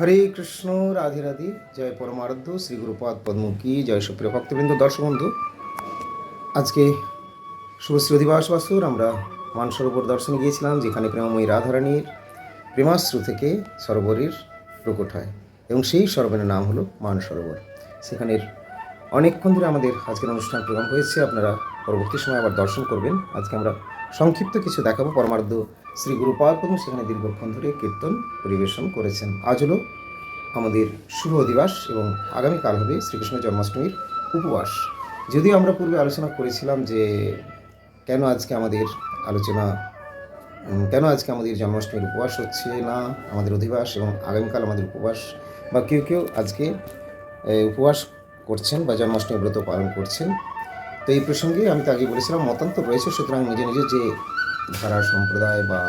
হরে কৃষ্ণ, রাধে রাধে, জয় পরমারাধ্য, শ্রী গুরুপাদ পদ্মুখী জয় সুপ্রিয় ভক্তবৃন্দ, দর্শক বন্ধু। আজকে শুভশ্রী অধিবাস বাসুর আমরা মানসরোবর দর্শনে গিয়েছিলাম, যেখানে প্রেমময়ী রাধারানীর প্রেমাশ্রু থেকে সরোবরের প্রকট হয়, এবং সেই সরোবরের নাম হলো মানসরোবর। সেখানের অনেকক্ষণ ধরে আমাদের আজকের অনুষ্ঠান প্রোগ্রাম হয়েছে, আপনারা পরবর্তী সময় আবার দর্শন করবেন। আজকে আমরা সংক্ষিপ্ত কিছু দেখাবো, পরমার্ধ্য শ্রী গুরুপাদ পদ্ম সেখানে দীর্ঘক্ষণ ধরে কীর্তন, পরিবেশন করেছেন। আজ হলো আমাদের শুভ দিবস এবং আগামীকাল হবে শ্রীকৃষ্ণ জন্মাষ্টমীর উপবাস। যদিও আমরা পূর্বে আলোচনা করেছিলাম যে কেন আজকে আমাদের আলোচনা কেন আজকে আমাদের জন্মাষ্টমীর উপবাস হচ্ছে না আমাদের অধিবাস এবং আগামীকাল আমাদের উপবাস, বা কেউ কেউ আজকে উপবাস করছেন বা জন্মাষ্টমী ব্রত পালন করছেন। তো এই প্রসঙ্গে আমি তো আগে বলেছিলাম, মতান্তর রয়েছে, সুতরাং নিজে নিজে যে ধারা সম্প্রদায় বা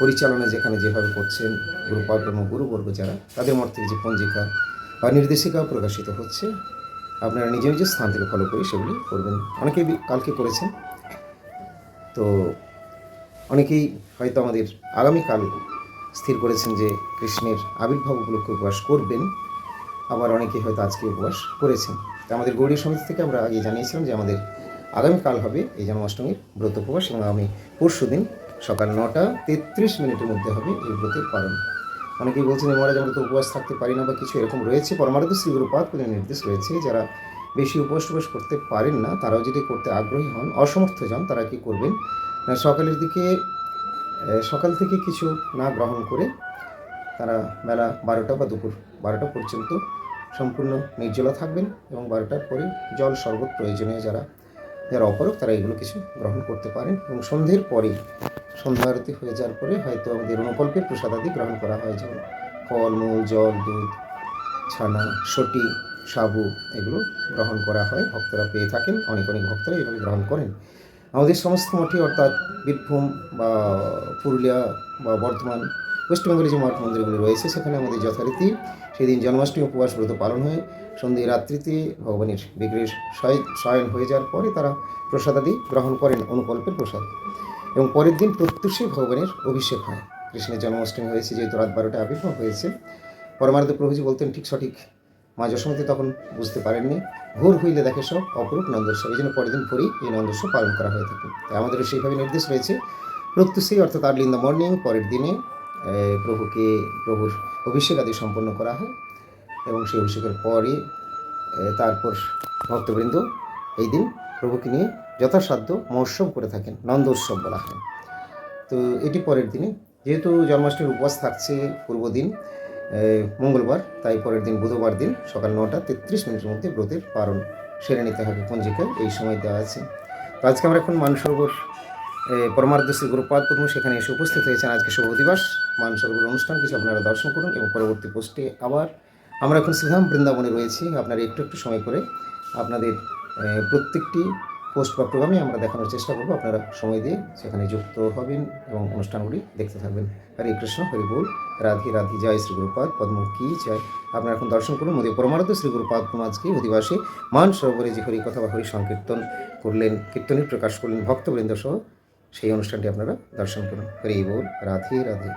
পরিচালনা যেখানে যেভাবে করছেন গুরুপাদ এবং গুরুবর্গ যারা, তাদের থেকে যে পঞ্জিকা বা নির্দেশিকা প্রকাশিত হচ্ছে, আপনারা নিজে নিজের স্থান থেকে ফলো করে সেগুলি করবেন। অনেকেই কালকে করেছেন। তো অনেকেই হয়তো আমাদের আগামীকাল স্থির করেছেন যে কৃষ্ণের আবির্ভাব উপলক্ষে উপবাস করবেন। আবার অনেকেই হয়তো আজকে উপবাস করেছেন। তো আমাদের গৌরী সমিতি থেকে আমরা আগে জানিয়েছিলাম যে আমাদের আগামীকাল হবে এই জন্মাষ্টমীর ব্রত উপবাস এবং আমি পরশু দিন সকাল নটা তেত্রিশ মিনিটের মধ্যে হবে এই ব্রতের পালন। অনেকেই বলছেন মহারাজ, আমরা তো উপবাস থাকতে পারি না বা কিছু এরকম রয়েছে। পরমার্থ শ্রী গুরুপাদ করে নির্দেশ রয়েছে যারা বেশি উপবাস টুবাস করতে পারেন না, তারাও যদি করতে আগ্রহী হন, অসমর্থ যান, তারা কি করবেন? সকালের দিকে সকাল থেকে কিছু না গ্রহণ করে তারা বেলা বারোটা বা দুপুর বারোটা পর্যন্ত সম্পূর্ণ নির্জলা থাকবেন এবং বারোটার পরে জল শরবত প্রয়োজনীয় যারা যারা অপরক তারা এগুলো কিছু গ্রহণ করতে পারেন এবং সন্ধ্যের পরে সন্ধ্যা আরতি হয়ে যাওয়ার পরে হয়তো আমাদের অনুকল্পের প্রসাদাদি গ্রহণ করা হয়, যেমন ফল, মূল, জল, দুধ, ছানা, সটি, সাবু এগুলো গ্রহণ করা হয়। ভক্তরা পেয়ে থাকেন, অনেক অনেক ভক্তরা এভাবে গ্রহণ করেন। আমাদের সমস্ত মঠে অর্থাৎ বীরভূম বা পুরুলিয়া বা বর্ধমান ওয়েস্টবেঙ্গলে যে মঠ মন্দিরগুলি রয়েছে, সেখানে আমাদের যথারীতি সেদিন জন্মাষ্টমী উপবাস ব্রত পালন হয়। সন্ধে রাত্রিতে ভগবানের বিগ্রহের শয়- শয়ন হয়ে যাওয়ার পরে তারা প্রসাদাদি গ্রহণ করেন অনুকল্পের প্রসাদ। এবং পরের দিন প্রত্যুষে ভগবানের অভিষেক হয়। কৃষ্ণের জন্মাষ্টমী হয়েছে, যেহেতু রাত বারোটা আবির্ভাব হয়েছে। পরমার্থ প্রভুজি বলতেন, ঠিক সঠিক মা যশোমতী তখন বুঝতে পারেননি। ভোর হইলে দেখে সব অপরূপ নন্দোৎসব এই জন্য পরের দিন ভোরই এই নন্দোৎসব পালন করা হয়ে থাকে। তাই আমাদেরও সেইভাবে নির্দেশ রয়েছে। প্রত্যুষেই অর্থাৎ আর্লি ইন দ্য মর্নিং পরের দিনে প্রভুকে প্রভুর অভিষেক আদি সম্পন্ন করা হয়। এবং সেই অভিষেকের পরই তারপর ভক্তবৃন্দ এই দিন প্রভুকে নিয়ে যথাসাধ্য মহোৎসব করে থাকেন, নন্দ উৎসব বলা হয়। তো এটি পরের দিনে। যেহেতু জন্মাষ্টমীর উপবাস থাকছে পূর্বদিন মঙ্গলবার, তাই পরের দিন বুধবার দিন সকাল নটা তেত্রিশ মিনিটের মধ্যে ব্রতের পালন সেরে নিতে হবে পঞ্জিকায়, এই সময় দেওয়া আছে। তো আজকে আমরা এখন মানসরোবর পরমার্থ শ্রী গুরুপাদ পদ্ম সেখানে এসে উপস্থিত হয়েছেন। আজকে শুভ দিবস মানসরোবর অনুষ্ঠান কিছু আপনারা দর্শন করুন এবং পরবর্তী পোস্টে আবার আমরা এখন শ্রীধাম বৃন্দাবনে রয়েছি। আপনারা একটু একটু সময় করে আপনাদের প্রত্যেকটি পোস্ট বা প্রোগ্রামে আমরা দেখানোর চেষ্টা করব। আপনারা সময় দিয়ে সেখানে যুক্ত হবেন এবং অনুষ্ঠানগুলি দেখতে থাকবেন। হরে কৃষ্ণ, হরি বল। রাধে রাধে, জয় শ্রী গুরুপাদ, পদ্ম কি জয়। আপনারা এখন দর্শন করুন। মোদী পরমার্থ শ্রী গুরুপাদ আজকে অধিবাসী মান সরোবরে যে হরি কথা বা হরি সংকীর্তন করলেন, কীর্তনের প্রকাশ করলেন ভক্তবৃন্দ সহ সেই অনুষ্ঠানটি আপনারা দর্শন করুন। হরি বল, রাধে রাধে।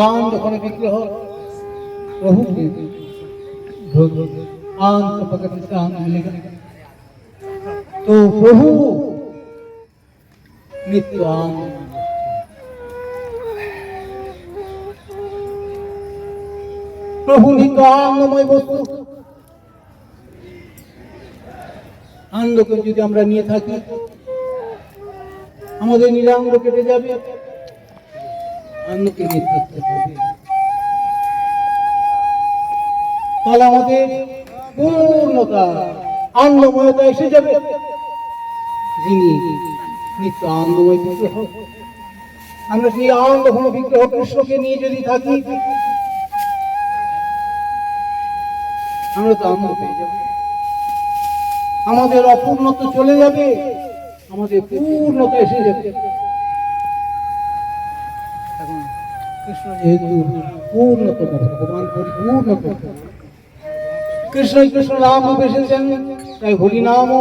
আন আন আন তো প্রভু নিত্য আনন্দ। প্রভু নিত্য আনন্দময় বস্তু। আনন্দকে যদি আমরা নিয়ে থাকি, আমাদের নিরানন্দ কেটে যাবে। আনন্দকে নিয়ে থাকতে হবে। তাহলে আমাদের পূর্ণতা, আনন্দময়তা এসে যাবে। যিনি নিত্য আনন্দময় বিগ্রহ। আমরা সেই আনন্দ ঘন বিগ্রহ কৃষ্ণকে নিয়ে যদি থাকি আমরা তো আনন্দ পেয়ে যাব। আমাদের অপূর্ণতা চলে যাবে। আমাদের পূর্ণতা এসে যাবে। এখন কৃষ্ণ ভগবান কৃষ্ণ রূপে এসেছেন, তাই হরি নামও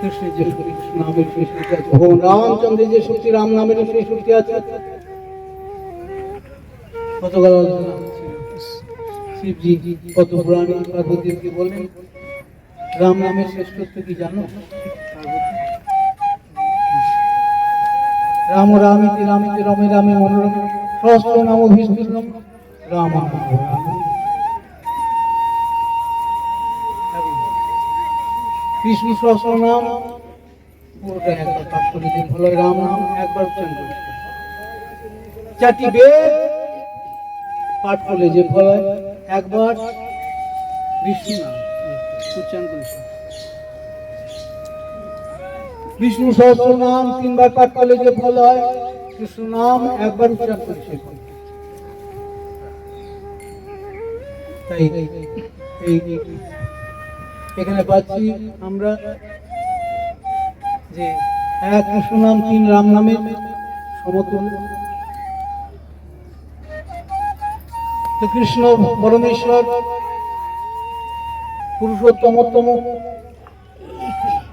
কৃষ্ণের যে কৃষ্ণ নামের শক্তি আছে। যে শক্তি, রাম নামের সেই শক্তি আছে। শিবজি কত পুরাণী পার্বতীকে বললেন? রাম নামের শ্রেষ্ঠত্ব কি জানো? রাম রামিতি রামিতি রমে রামে মনোরমে, সহস্র নাম বিষ্ণু রাম বিষ্ণু সহস্র নাম, পুরোটা একবার পাঠ করে দিন রাম নাম একবার চারটি বেদ পাঠ করলে যে ফল হয়? একবার বিষ্ণু নাম। উচ্চারণ বিষ্ণু সহস্র নাম তিনবার পাঠ করলে যে ফল হয়? কৃষ্ণ নাম একবার উচ্চারণ করে তাই এখানে পাচ্ছি আমরা যে এক কৃষ্ণ নাম তিন রাম নামের সমতুল্য। তো কৃষ্ণ পরমেশ্বর পুরুষোত্তমোত্তম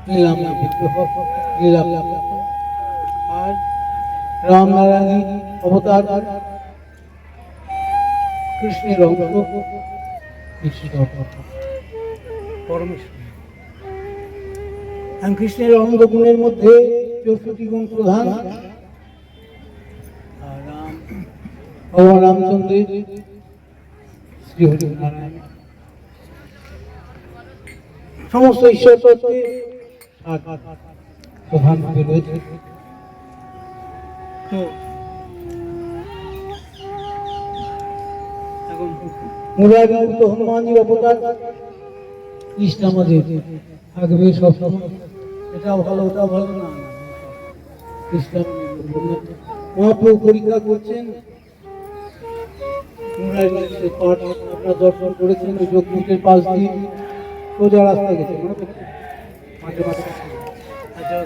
লীলাম বিগ্রহ লীলাম আর রাম নারায়ণ অবতার কৃষ্ণের অঙ্গ পরমেশ্বর। কৃষ্ণের অঙ্গ গুণের মধ্যে চৌষট্টি গুণ প্রধান। আর রাম ভগবান রামচন্দ্রের শ্রী হরি নারায়ণ সমস্ত ঈশ্বর তত্ত্বে সাত প্রধান ভাবে রয়েছে তো এখন হনুমানজির অবতার। ইষ্ট আমাদের থাকবে সব সময়। ভালো, ওটাও ভালো না। ইসলাম মহাপ্রভু পরীক্ষা করছেন দর্শন করেছেন ওই যোগপীঠের পাশ দিয়ে সোজা রাস্তা গেছে আচ্ছা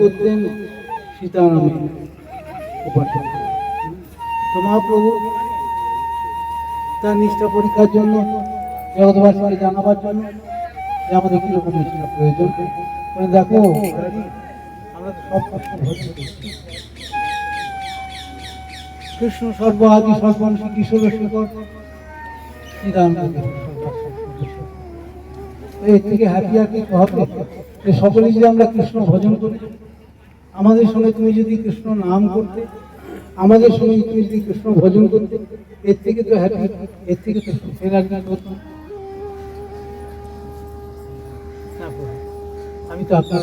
করতেন সীতারামে উপাসনা মহাপ্রভু তার নিষ্ঠা পরীক্ষার জন্য, জগৎবাসীকে জানাবার জন্য যে আমাদের কীরকম নিষ্ঠা প্রয়োজন। দেখো, আমরা তো সব কষ্ট ভর্তি করছি। কৃষ্ণ সর্ব আদি সর্বংশ কিশোর শেখর এর থেকে হ্যাপি আর হবে যে সকলেই যদি আমরা কৃষ্ণ ভজন করি, আমাদের সঙ্গে তুমি যদি কৃষ্ণ নাম করতে, আমাদের সঙ্গে তুমি যদি কৃষ্ণ ভজন করতে, এর থেকে তো হ্যাপি এর থেকে তো সুখের না। তারপরে আমি তো আপনার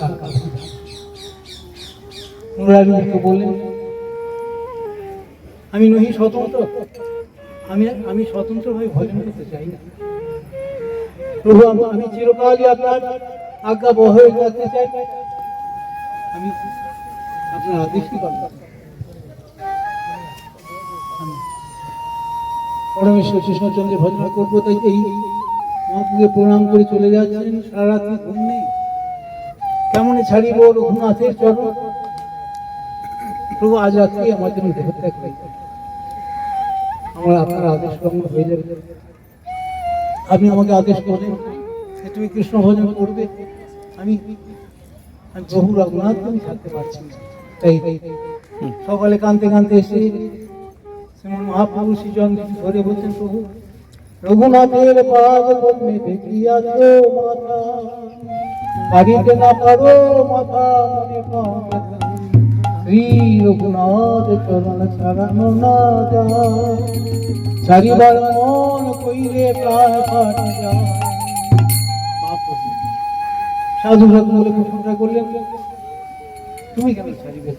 মুরারি মিত্র বললেন আমি নহি স্বতন্ত্র। আমি আমি স্বতন্ত্রভাবে ভজন করতে চাই না। প্রভু, আমি চিরকালই আপনার আজ্ঞা বহ হয়ে থাকতে চাই। আমি আপনার পালন করব। আমি পরমেশ্বর কৃষ্ণচন্দ্রের ভজন করব, তাই এই মহাপুকে প্রণাম করে চলে যাচ্ছেন। সারা রাত্রি ঘুম নেই। কেমন ছাড়িব রঘুনাথের চরণ? প্রভু, আজ রাত্রি আমার জন্য দেহত্যাগ করে আমার আপনার আদেশ কর্ম হয়ে যাবে। আপনি আমাকে আদেশ করেন যে তুমি কৃষ্ণ ভজন করবে। আমি বহু রঘুনাথ আমি থাকতে পারছি না। তাই সকালে কানতে কানতে এসে শ্রীমন মহাপ্রভু শ্রীজন ধরে বলছেন, প্রভু, রঘুনাথের পাদ পদ্মে দেখিয়াছ মাথা। পারিতে না পারো মাথা, মনে মন সাধু বলে প্রশংসা করলেন তুমি কেন ছাড়িবে?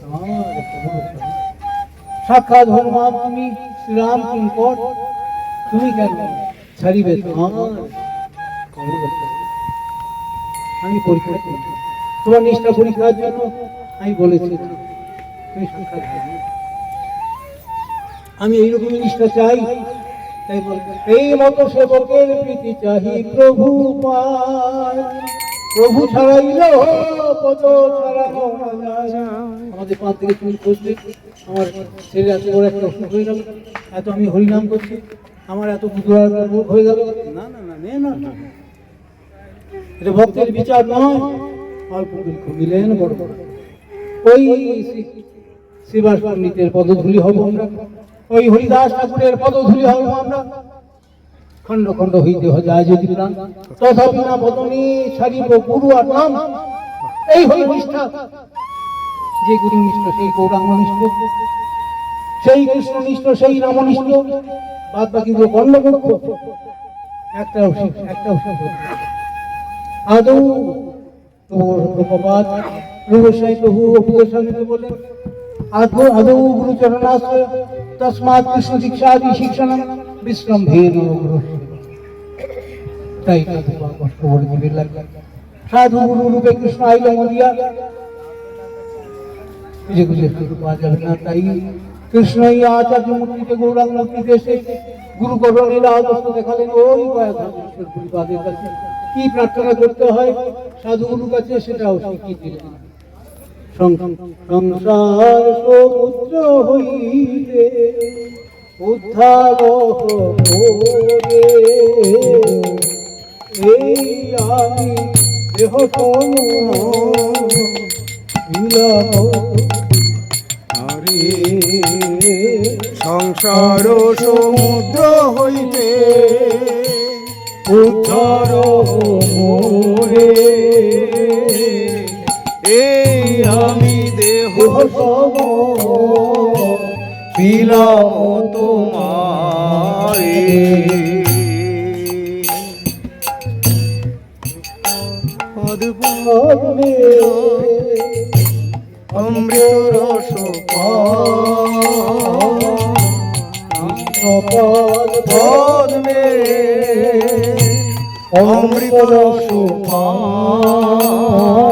সাক্ষাৎ হনুমান তুমি শ্রীরাম কিঙ্কর তুমি কেন ছাড়িবে আমি পরীক্ষা তোমার নিষ্ঠা পরীক্ষার জন্য আমি বলেছি। আমি এইরকমই জিনিসটা চাই। তাই বলবে এই মতো সেবকের প্রীতি চাহি প্রভু প্রভু। আমাকে আমাদের পাঁচ থেকে চুল খসলে আমার ছেলে এত বড় একটা অসুখ হয়ে গেল। এত আমি হরিনাম করছি, আমার এত বুধবার হয়ে গেল। না না না, নে। এটা ভক্তের বিচার নয়। অল্প বড় বড়। ওই শিবাস পণ্ডিতের পদধূলি হব আমরা। ওই হরিদাস ঠাকুরের পদধূলি হব আমরা। খণ্ড খণ্ড হইতে যায় যদি প্রাণ। তথাপি না বদনে ছাড়িব গুরু আর নাম। এই হই নিষ্ঠা। যে গুরু নিষ্ঠ, সেই গৌরাঙ্গ নিষ্ঠ। সেই কৃষ্ণ নিষ্ঠ, সেই রাম নিষ্ঠ। বাদ বাকি গুলো কর্ণপক্ষ একটা একটা আদৌ প্রপাত রূপসাই প্রভু উপদেশান্বিত বলেন তস্মাৎ কৃষ্ণ দীক্ষাদি শিক্ষণ বিশ্রম ভেদ গুরু তাই কষ্ট করে দিবে সাধু গুরু রূপে কৃষ্ণ আইল মরিয়া খুঁজে খুঁজে পাওয়া গৌরাঙ্গ মূর্তিতে এসে গুরু করণের দেখালেন ওই কি প্রার্থনা করতে হয় সাধু গুরুর কাছে সেটাও শিখিয়ে দিলেন সংসার সমুদ্র হইতে উদ্ধার এই আমি দেহ সংসার সমুদ্র হইতে উদ্ধার মোরে এই আমি দেহ বিলাম তোমারে অমৃত রস পদ্মে অমৃত রস এই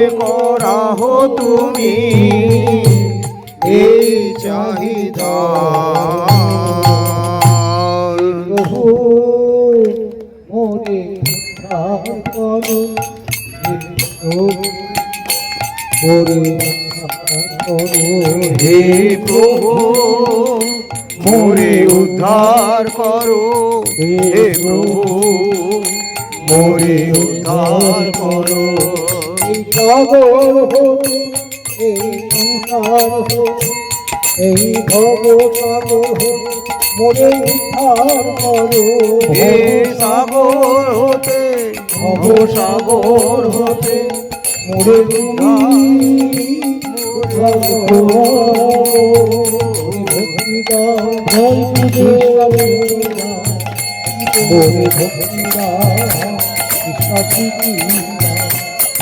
করাহ তুমি এই চাহিদা। ধার করো। হে প্রভু মোরে উদ্ধার করো। হে প্রভু মোরে উদ্ধার করো। এই সাগর হোক এই সংসার হোক এই ভব সাগর হোক মোরে উদ্ধার করো হে সাগর হতে ভব সাগর হতে মোরে তুমি করো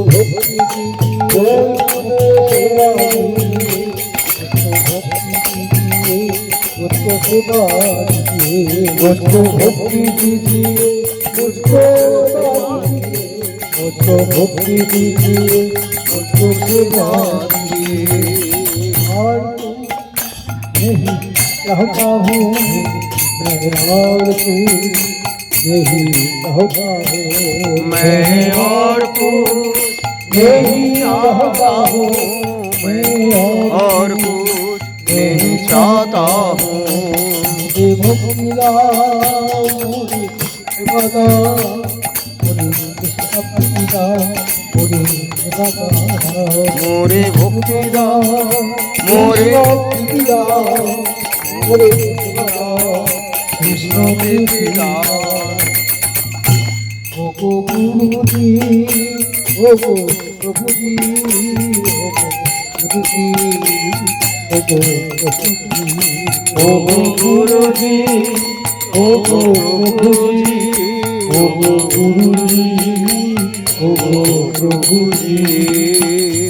मुझको भक्ति दो कृष्ण प्रीति दो मुझको भक्ति दीजिए सेवा दीजिए मुझको भक्ति दीजिए मुझको सेवा दीजिए मुझको भक्ति दीजिए मुझको सेवा दीजिए मुझको भक्ति दीजिए मुझको सेवा दीजिए और नहीं चाहता हूँ मैं और तू नहीं बहका मैं और कुछ यही चाहता हो। मैं और कुछ नहीं चाहता हूँ। मोरे भक्ति मोरे भक्ति मोरे কৃষ্ণ বিদ্যা ও গো গুরুজি ও গো প্রভুজি প্রভুজি।